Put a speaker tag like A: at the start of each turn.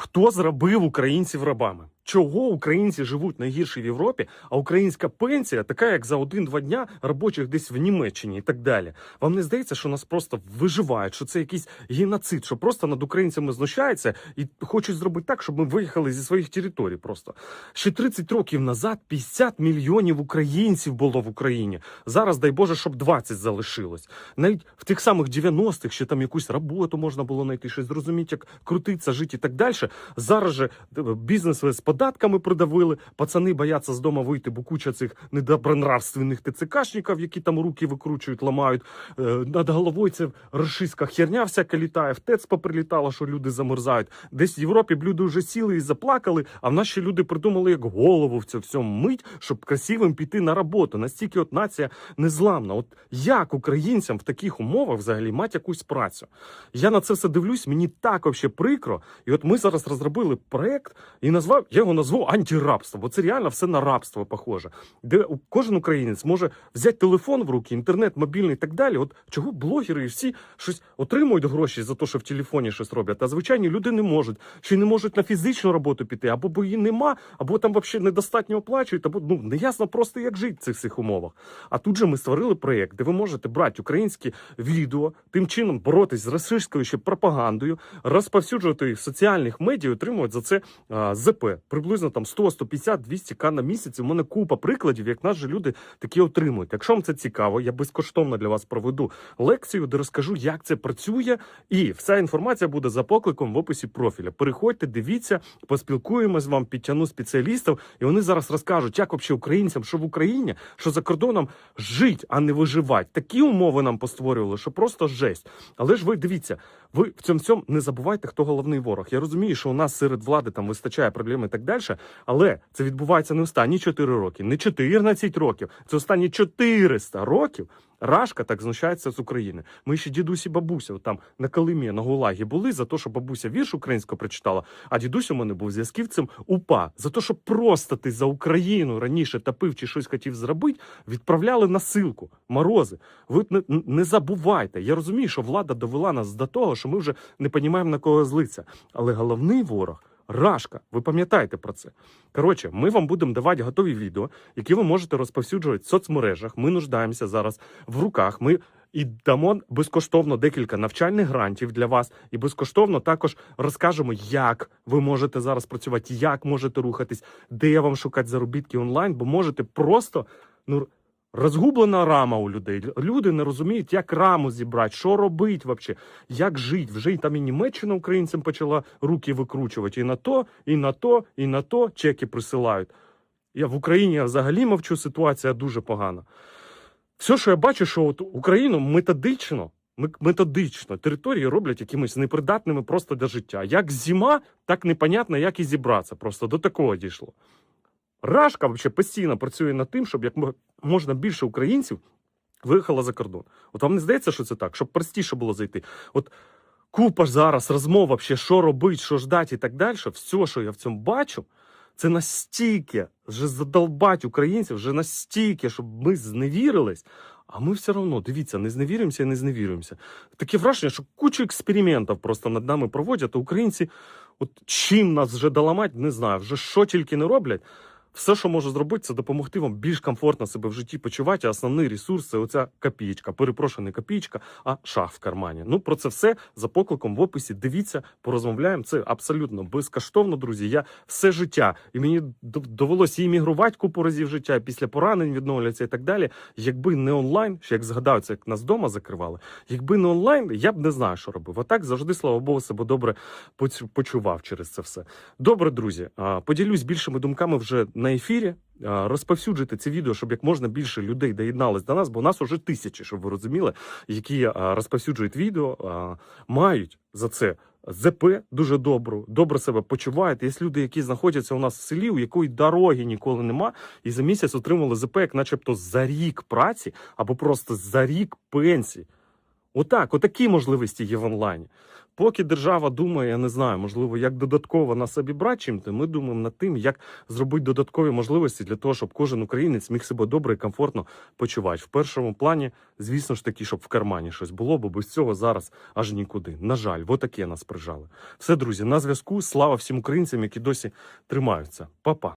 A: Хто зробив українців рабами? Чого українці живуть найгірше в Європі, а українська пенсія така, як за один-два дня робочих десь в Німеччині і так далі? Вам не здається, що нас просто виживають, що це якийсь геноцид, що просто над українцями знущаються і хочуть зробити так, щоб ми виїхали зі своїх територій. Просто ще 30 років назад 50 мільйонів українців було в Україні. Зараз, дай Боже, щоб 20 залишилось. Навіть в тих самих 90-х ще там якусь роботу можна було знайти, щось зрозуміти, як крутиться, жити і так далі. Зараз же е, бізнес з податками придавили, пацани бояться з дому вийти, бо куча цих недобронравственних ТЦКшників, які там руки викручують, ламають. Е, Над головою це рашистська херня всяка літає, в ТЕЦ поприлітало, що люди замерзають. Десь в Європі б люди вже сіли і заплакали, а в ще люди придумали, як голову в цьому всьому мить, щоб красивим піти на роботу. Настільки от нація незламна. От як українцям в таких умовах взагалі мати якусь працю? Я на це все дивлюсь, мені так вообще прикро. І от ми зараз розробили проект і назвав, я назву антирабство, бо це реально все на рабство похоже. Де кожен українець може взяти телефон в руки, інтернет, мобільний і так далі. От чого блогери і всі щось отримують гроші за те, що в телефоні щось роблять, а звичайні люди не можуть, чи не можуть на фізичну роботу піти, або бо її нема, або там взагалі недостатньо оплачують, або ну неясно просто як жити в цих всіх умовах. А тут же ми створили проєкт, де ви можете брати українські відео, тим чином боротись з російською ще пропагандою, розповсюджувати їх в соціальних медіа, отримувати за це а, ЗП. Приблизно там 100, 150, 200 к на місяць. У мене купа прикладів, як наші люди такі отримують. Якщо вам це цікаво, я безкоштовно для вас проведу лекцію, де розкажу, як це працює, і вся інформація буде за покликом в описі профіля. Переходьте, дивіться, поспілкуємось з вам, підтягну спеціалістів, і вони зараз розкажуть, як взагалі українцям, що в Україні, що за кордоном жить, а не виживати. Такі умови нам постворювали, що просто жесть. Але ж ви дивіться, ви в цьому всьому не забувайте, хто головний ворог. Я розумію, що у нас серед влади там вистачає проблем і так далі, але це відбувається не останні 4 роки, не 14 років. Це останні 400 років. Рашка так знущається з України. Ми ще дідусь і бабуся там на Калимі, на Гулагі були за те, що бабуся вірш українського прочитала, а дідусь у мене був зв'язківцем УПА. За те, що просто ти за Україну раніше топив чи щось хотів зробити, відправляли на силку, морози. Ви не, не забувайте. Я розумію, що влада довела нас до того, що ми вже не розуміємо, на кого злиться. Але головний ворог. Рашка, ви пам'ятаєте про це. Коротше, ми вам будемо давати готові відео, які ви можете розповсюджувати в соцмережах. Ми нуждаємося зараз в руках. Ми і дамо безкоштовно декілька навчальних грантів для вас, і безкоштовно також розкажемо, як ви можете зараз працювати, як можете рухатись, де вам шукати заробітки онлайн, бо можете просто ну. Розгублена рама у людей. Люди не розуміють, як раму зібрати, що робити взагалі, як жити. Вже й там і Німеччина українцям почала руки викручувати. І на то, і на то, і на то чеки присилають. Я в Україні взагалі мовчу, ситуація дуже погана. Все, що я бачу, що от Україну методично, методично території роблять якимись непридатними просто для життя. Як зима, так непонятно, як і зібратися. Просто до такого дійшло. Рашка взагалі постійно працює над тим, щоб як можна більше українців виїхало за кордон. От вам не здається, що це так, щоб простіше було зайти. От купа ж зараз розмов, вообще, що робити, що ждати і так далі. Все, що я в цьому бачу, це настільки вже задолбать українців, вже настільки, щоб ми зневірились. А ми все одно, дивіться, не зневіримося і не зневіримося. Таке враження, що кучу експериментів просто над нами проводять, а українці, от чим нас вже доламать, не знаю, вже що тільки не роблять. Все, що можу зробити, це допомогти вам більш комфортно себе в житті почувати. А основний ресурс це оця копієчка. Перепрошую, не копієчка, а шах в кармані. Ну про це все за покликом в описі. Дивіться, порозмовляємо. Це абсолютно безкоштовно, друзі. Я все життя, і мені довелося іммігрувати купу разів життя, після поранень відновлюється і так далі. Якби не онлайн, ще як згадаю, це як нас вдома закривали. Якби не онлайн, я б не знаю, що робив. А так завжди, слава Богу, себе добре почував через це все. Добре, друзі, поділюсь більшими думками вже на ефірі. Розповсюджуйте це відео, щоб як можна більше людей доєднались до нас, бо нас уже тисячі, щоб ви розуміли, які розповсюджують відео, мають за це. ЗП дуже добру, добре себе почувають. Є люди, які знаходяться у нас в селі, у якої дороги ніколи нема, і за місяць отримали ЗП, як начебто за рік праці або просто за рік пенсії. Отак, отакі можливості є в онлайні. Поки держава думає, я не знаю, можливо, як додатково нас обібрати чим-то, ми думаємо над тим, як зробити додаткові можливості для того, щоб кожен українець міг себе добре і комфортно почувати. В першому плані, звісно ж таки, щоб в кармані щось було, бо без цього зараз аж нікуди. На жаль, отаке нас прижали. Все, друзі, на зв'язку. Слава всім українцям, які досі тримаються. Па-па.